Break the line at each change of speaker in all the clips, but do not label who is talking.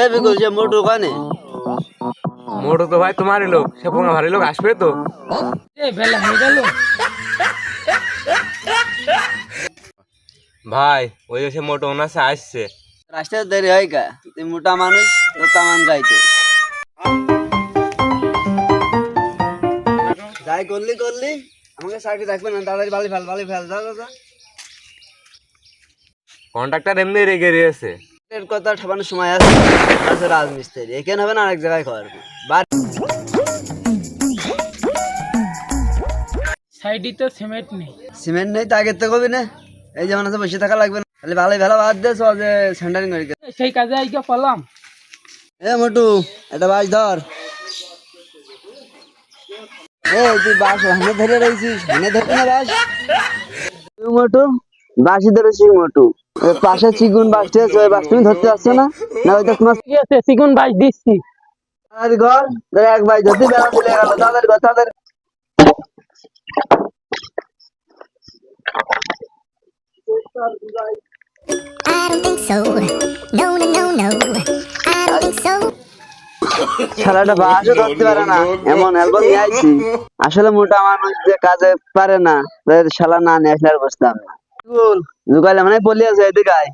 এ বিকুল সে মোটু কানে।
মোটো তো ভাই তোমারই লোক সে পোঙা ভারী লোক আসবে তো।
এ বেলা হয়ে গেল।
ভাই ওই যে সে মোটো ওনাসে আসছে।
রাস্তায় দেরি হয় কা? তুই মোটা মানুষ তো তামান গাইতে যাই করলি করলি। আমাকে চাকরি রাখবে না তাড়াতাড়ি বালি ফেল বালি ফেল যা যা, যা।
কন্ট্রাক্টর এমনি রেগে রয়েছে।
এর কথা ঠাপানোর সময় আছে। আছে রাজমিস্ত্রি। এখানে হবে না আরেক জায়গায় বার
সাইডে তো সিমেন্ট নেই।
সিমেন্ট নেই তা আগের হবে না এই যেমন আছে বসে থাকা লাগবে না। তাহলে ভালো ভালো বাদ দে সব যে সেন্টারিং করে
সেই কাজে আইকে পলাম।
এ মোটু এটা বাস ধর। এ তুই বাস হানে ধরে রয়েছিস। হানে ধরবি না বাস? মোটু বাসি ধরেছিস মোটু। পাশে চিগুন বাসটি আছে ওই বাস তুমি ধরতে পারছ না না ওইটা তোমার
ঠিক আছে সিগুন বাইক দিচ্ছি
তাড়াতাড়ি ঘর এক ভাই ধরতে বেলা চলে গেল তাদের ঘর তাদের
I don't think so. No, no, no, no. I don't think so.
শালাটা বাসও ধরতে পারে না এমন অ্যালবাম নিয়ে আসলে মোটা মানুষ যে কাজে পারে না তাদের শালা না নিয়ে আসলে আর বসতাম না জুগাইলে মানে পলি আছে এদিকে আয়।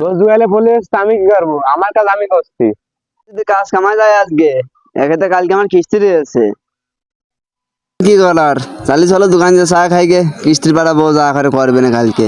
তো জুয়ালে বলে আমি কি করব? আমার কাজ আমি করছি।
যদি কাজ কামাই যায় আজকে একেতে কালকে আমার কিস্তি রয়েছে কি করার? চালি চলো দোকান যে চা খাইকে কিস্তির পাড়া বউ যা করে করবে না কালকে।